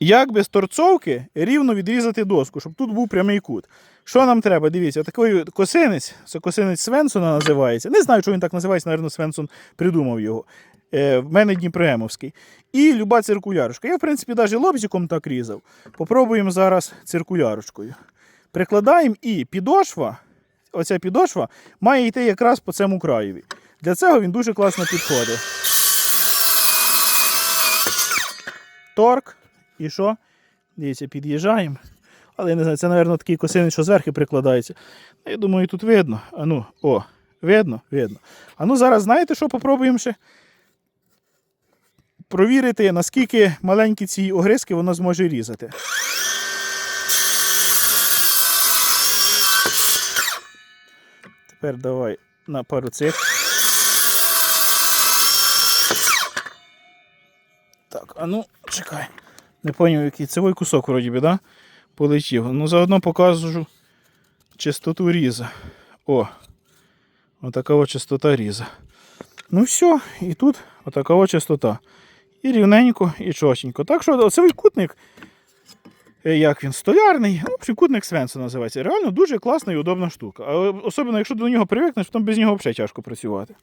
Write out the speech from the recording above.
як без торцовки рівно відрізати доску, щоб тут був прямий кут. Що нам треба? Дивіться, такий косинець, це косинець Свенсона називається. Не знаю, чого він так називається, напевно, Свенсон придумав його. Е, в мене Дніпроемовський. І люба циркулярочка. Я, в принципі, навіть лобзиком так різав. Попробуємо зараз циркулярочкою. Прикладаємо і підошва, оця підошва, має йти якраз по цьому краєві. Для цього він дуже класно підходить. Торк. І що? Дивіться, під'їжджаємо. Але я не знаю, це, мабуть, такий косинець, що зверху прикладається. Ну, Я думаю, тут видно. А ну, о, видно, видно. А ну зараз знаєте, що попробуємо ще? Провірити, наскільки маленькі ці огризки воно зможе різати. Тепер давай на пару цих. Так, а ну, чекай. Не поняв, який цевий кусок вроді би, да? Полетів. Ну, заодно покажу чистоту різа. О, отака от частота різа. Ну все, і тут отака от частота. І рівненько, і чотенько. Так що оцей кутник, е, як він, столярний, ну, в общем, кутник Свенса називається. Реально дуже класна і удобна штука. Особливо, якщо до нього привикнеш, то без нього взагалі тяжко працювати.